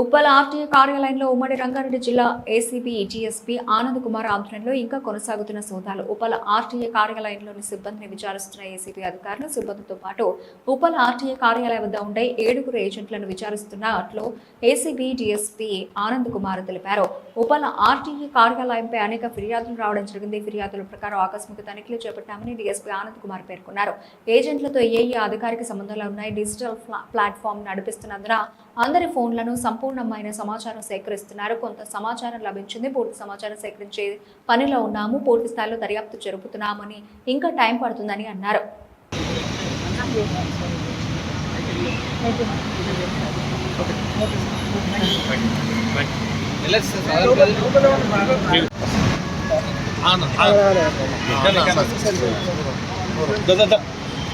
Uppal RTA కార్యాలయంలో ఉమ్మడి రంగారెడ్డి జిల్లా ఏసీబీ జీఎస్పీ ఆనంద్ కుమార్ ఆధ్వర్యంలో ఇంకా కొనసాగుతున్న సోదాలు. ఉప్పల్ ఆర్టీఏ కార్యాలయంలోని సిబ్బందిని విచారిస్తున్న ఏసీబీ అధికారులు సిబ్బందితో పాటు ఉప్పల్ ఆర్టీఏ కార్యాలయం వద్ద ఉండే ఏడుగురు ఏజెంట్లను విచారిస్తున్నట్లు ఏసీబీ డీఎస్పీ ఆనంద్ కుమార్ తెలిపారు. ఉప్పల్ ఆర్టీఏ కార్యాలయంపై అనేక ఫిర్యాదులు రావడం జరిగింది. ఫిర్యాదుల ప్రకారం ఆకస్మిక తనిఖీలు చేపట్టామని డీఎస్పీ ఆనంద్ కుమార్ పేర్కొన్నారు. ఏజెంట్లతో ఏ ఏ అధికారిక సంబంధాలు ఉన్నాయి? డిజిటల్ ప్లాట్ఫామ్ నడిపిస్తున్నందున అందరి ఫోన్లను సంపూర్ణమైన సమాచారం సేకరిస్తున్నారు కొంత సమాచారం లభించింది పూర్తి సమాచారం సేకరించే పనిలో ఉన్నాము పూర్తి స్థాయిలో దర్యాప్తు జరుపుతున్నామని ఇంకా టైం పడుతుందని అన్నారు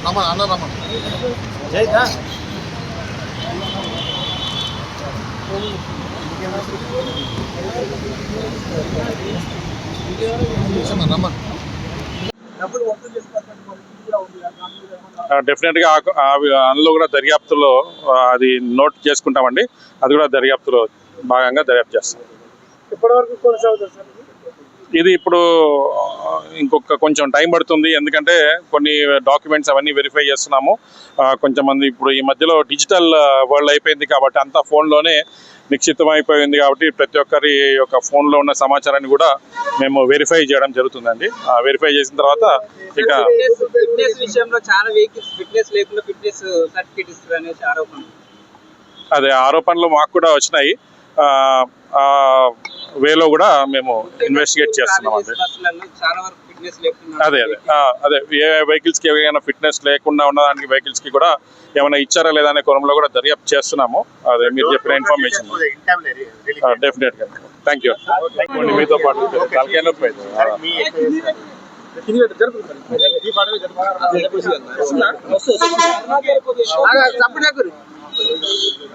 రమణ డెఫినెట్గా అందులో కూడా దర్యాప్తులో అది నోట్ చేసుకుంటామండి. అది కూడా దర్యాప్తులో భాగంగా దర్యాప్తు చేస్తాం. ఇప్పటివరకు కొనసాగుతుంది సార్? ఇది? ఇప్పుడు ఇంకొక కొంచెం టైం పడుతుంది. ఎందుకంటే కొన్ని డాక్యుమెంట్స్ అవన్నీ వెరిఫై చేస్తున్నాము. కొంచెం మంది ఇప్పుడు ఈ మధ్యలో డిజిటల్ వరల్డ్ అయిపోయింది కాబట్టి అంతా ఫోన్లోనే నిక్షిప్తం అయిపోయింది కాబట్టి ప్రతి ఒక్కరి యొక్క ఫోన్లో ఉన్న సమాచారాన్ని కూడా మేము వెరిఫై చేయడం జరుగుతుందండి. వెరిఫై చేసిన తర్వాత ఇక అదే ఆరోపణలు మాకు కూడా వచ్చినాయి. వేలో కూడా మేము ఇన్వెస్టిగేట్ చేస్తున్నాం అండి. అదే అదే. ఆ, అదే. ఏ వెహికల్స్కి ఏమైనా ఫిట్నెస్ లేకుండా ఉన్నదానికి వెహికల్స్కి కూడా ఏమైనా ఇచ్చారా లేదా అనే కోణంలో కూడా దర్యాప్తు చేస్తున్నాము. అదే మీరు చెప్పిన ఇన్ఫర్మేషన్ డెఫినెట్గా థ్యాంక్ యూ మీతో పాటు తలకాయ నొప్పి అయింది.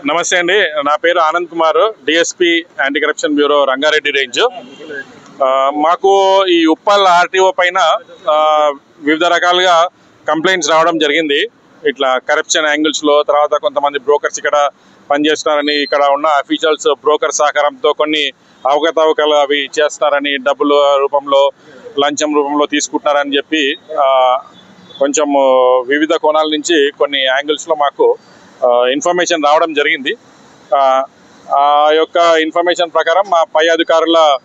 నమస్తే అండి. నా పేరు Anand Kumar DSP anti corruption bureau Rangareddy range. మాకు ఈ ఉప్పల్ ఆర్టీఓ పైన వివిధ రకాలుగా కంప్లైంట్స్ రావడం జరిగింది. ఇట్లా కరప్షన్ యాంగిల్స్లో తర్వాత కొంతమంది బ్రోకర్స్ ఇక్కడ పనిచేస్తున్నారని ఇక్కడ ఉన్న అఫీషియల్స్ బ్రోకర్ సహకారంతో కొన్ని అవకతవకలు అవి చేస్తున్నారని డబ్బుల రూపంలో లంచం రూపంలో తీసుకుంటున్నారని చెప్పి కొంచెం వివిధ కోణాల నుంచి కొన్ని యాంగిల్స్లో మాకు ఇన్ఫర్మేషన్ రావడం జరిగింది. ఆ, యొక్క ఇన్ఫర్మేషన్ ప్రకారం మా పై అధికారుల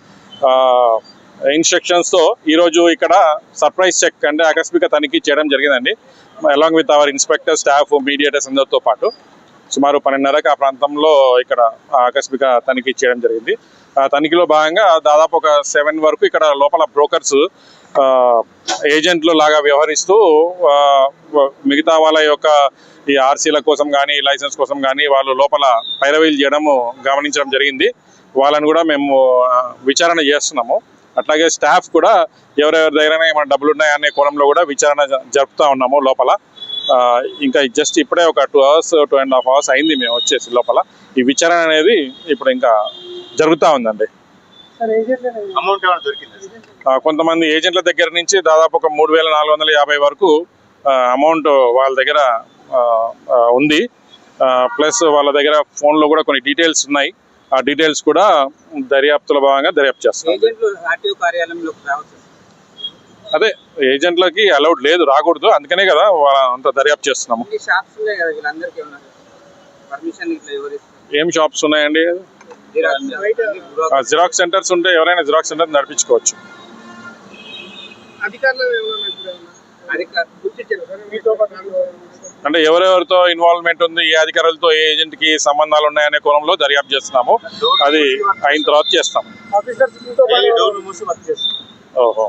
ఇన్స్ట్రక్షన్స్తో ఈరోజు ఇక్కడ సర్ప్రైజ్ చెక్ అంటే ఆకస్మిక తనిఖీ చేయడం జరిగిందండి. Along with our inspector staff mediators అందరితో పాటు. సుమారు పన్నెండున్నరకు ఆ ప్రాంతంలో ఇక్కడ ఆకస్మిక తనిఖీ చేయడం జరిగింది. ఆ తనిఖీలో భాగంగా దాదాపు ఒక సెవెన్ వరకు ఇక్కడ లోపల బ్రోకర్స్ ఏజెంట్లు లాగా వ్యవహరిస్తూ మిగతా వాళ్ళ యొక్క ఈ ఆర్సీల కోసం కానీ లైసెన్స్ కోసం కానీ వాళ్ళు లోపల పైరవీలు చేయడము గమనించడం జరిగింది. వాళ్ళని కూడా మేము విచారణ చేస్తున్నాము. అట్లాగే స్టాఫ్ కూడా ఎవరెవరి దగ్గర ఏమైనా డబ్బులు ఉన్నాయనే కోణంలో కూడా విచారణ జ- జరుపుతా ఉన్నాము లోపల. ఇంకా జస్ట్ ఇప్పుడే ఒక two hours two and half hours అయింది మేము వచ్చేసి లోపల. ఈ విచారణ అనేది ఇప్పుడు ఇంకా జరుగుతూ ఉందండి. కొంతమంది ఏజెంట్ల దగ్గర నుంచి దాదాపు ఒక మూడు వేల నాలుగు వందల యాభై వరకు అమౌంట్ వాళ్ళ దగ్గర ఉంది. ప్లస్ వాళ్ళ దగ్గర ఫోన్లో కూడా కొన్ని డీటెయిల్స్ ఉన్నాయి. ఆ డీటెయిల్స్ కూడా దర్యాప్తుల భాగంగా దర్యాప్తు చేస్తున్నాం ఏజెంట్లు ఆర్టీఓ కార్యాలయంలోకి రావచ్చు అదే ఏజెంట్లకి అలౌడ్ లేదు రాకూడదు. అందుకనే కదా వాళ్ళ అంత దర్యాప్తు చేస్తున్నాము. ఏం షాప్స్ ఉన్నాయండి? జిరాక్స్ ఆ, జిరాక్స్ సెంటర్స్ ఉంటే ఎవరైనా జిరాక్స్ సెంటర్ నడిపించుకోవచ్చు. అంటే ఎవరెవరితో ఇన్వాల్వ్మెంట్ ఉంది ఏ అధికారులతో ఏ ఏజెంట్కి సంబంధాలు ఉన్నాయనే కోణంలో దర్యాప్తు చేస్తున్నాము. అది అయిన తర్వాత చేస్తాం. ఓహో